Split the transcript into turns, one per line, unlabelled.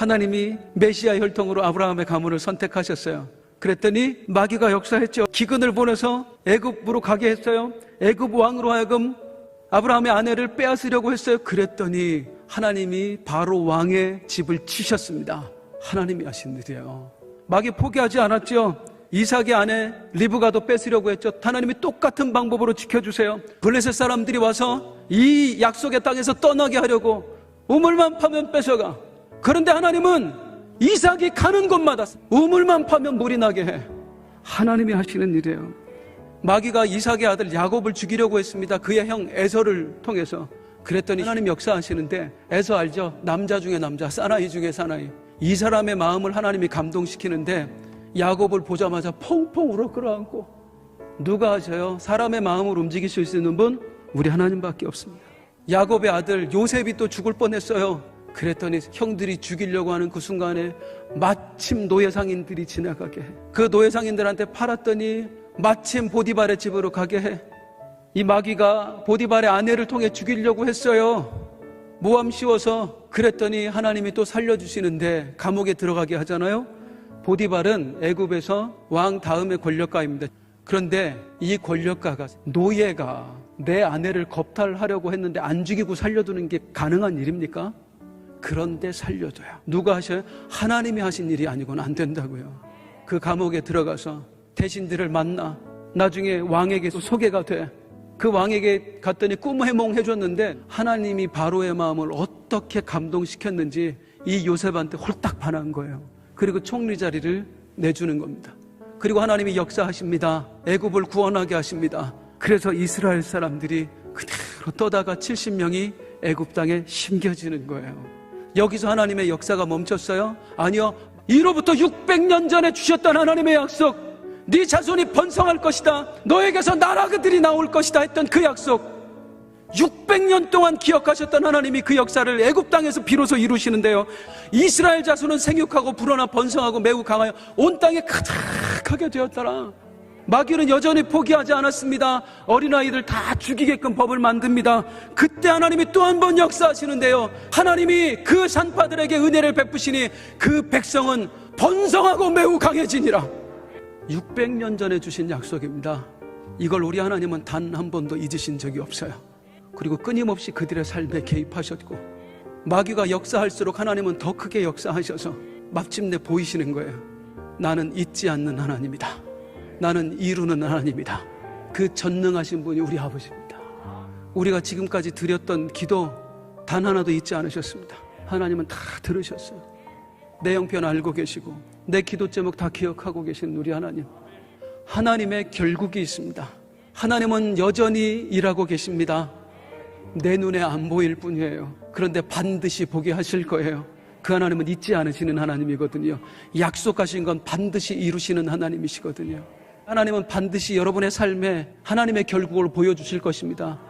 하나님이 메시아 혈통으로 아브라함의 가문을 선택하셨어요. 그랬더니 마귀가 역사했죠. 기근을 보내서 애굽으로 가게 했어요. 애굽 왕으로 하여금 아브라함의 아내를 빼앗으려고 했어요. 그랬더니 하나님이 바로 왕의 집을 치셨습니다. 하나님이 하신 일이에요. 마귀 포기하지 않았죠. 이삭의 아내 리브가도 뺏으려고 했죠. 하나님이 똑같은 방법으로 지켜주세요. 블레셋 사람들이 와서 이 약속의 땅에서 떠나게 하려고 우물만 파면 뺏어가. 그런데 하나님은 이삭이 가는 곳마다 우물만 파면 물이 나게 해. 하나님이 하시는 일이에요. 마귀가 이삭의 아들 야곱을 죽이려고 했습니다. 그의 형 에서를 통해서. 그랬더니 하나님 역사하시는데 에서 알죠? 남자 중에 남자, 사나이 중에 사나이. 이 사람의 마음을 하나님이 감동시키는데 야곱을 보자마자 펑펑 울어 끌어안고 누가 하셔요? 사람의 마음을 움직이실 수 있는 분 우리 하나님밖에 없습니다. 야곱의 아들 요셉이 또 죽을 뻔했어요. 그랬더니 형들이 죽이려고 하는 그 순간에 마침 노예상인들이 지나가게 해. 그 노예상인들한테 팔았더니 마침 보디발의 집으로 가게 해. 이 마귀가 보디발의 아내를 통해 죽이려고 했어요. 모함 씌워서 그랬더니 하나님이 또 살려주시는데 감옥에 들어가게 하잖아요. 보디발은 애굽에서 왕 다음의 권력가입니다. 그런데 이 권력가가 노예가 내 아내를 겁탈하려고 했는데 안 죽이고 살려두는 게 가능한 일입니까? 그런데 살려줘요. 누가 하셔요? 하나님이 하신 일이 아니고는 안 된다고요. 그 감옥에 들어가서 대신들을 만나 나중에 왕에게 소개가 돼. 그 왕에게 갔더니 꿈 해몽 해줬는데 하나님이 바로의 마음을 어떻게 감동시켰는지 이 요셉한테 홀딱 반한 거예요. 그리고 총리 자리를 내주는 겁니다. 그리고 하나님이 역사하십니다. 애굽을 구원하게 하십니다. 그래서 이스라엘 사람들이 그대로 떠다가 70명이 애굽 땅에 심겨지는 거예요. 여기서 하나님의 역사가 멈췄어요? 아니요. 이로부터 600년 전에 주셨던 하나님의 약속. 네 자손이 번성할 것이다. 너에게서 나라들이 나올 것이다 했던 그 약속. 600년 동안 기억하셨던 하나님이 그 역사를 애굽 땅에서 비로소 이루시는데요. 이스라엘 자손은 생육하고 불어나 번성하고 매우 강하여 온 땅에 가득하게 되었더라. 마귀는 여전히 포기하지 않았습니다. 어린아이들 다 죽이게끔 법을 만듭니다. 그때 하나님이 또 한 번 역사하시는데요. 하나님이 그 산파들에게 은혜를 베푸시니 그 백성은 번성하고 매우 강해지니라. 600년 전에 주신 약속입니다. 이걸 우리 하나님은 단 한 번도 잊으신 적이 없어요. 그리고 끊임없이 그들의 삶에 개입하셨고 마귀가 역사할수록 하나님은 더 크게 역사하셔서 마침내 보이시는 거예요. 나는 잊지 않는 하나님이다. 나는 이루는 하나님이다. 그 전능하신 분이 우리 아버지입니다. 우리가 지금까지 드렸던 기도 단 하나도 잊지 않으셨습니다. 하나님은 다 들으셨어요. 내 형편 알고 계시고 내 기도 제목 다 기억하고 계신 우리 하나님. 하나님의 결국이 있습니다. 하나님은 여전히 일하고 계십니다. 내 눈에 안 보일 뿐이에요. 그런데 반드시 보게 하실 거예요. 그 하나님은 잊지 않으시는 하나님이거든요. 약속하신 건 반드시 이루시는 하나님이시거든요. 하나님은 반드시 여러분의 삶에 하나님의 결국을 보여주실 것입니다.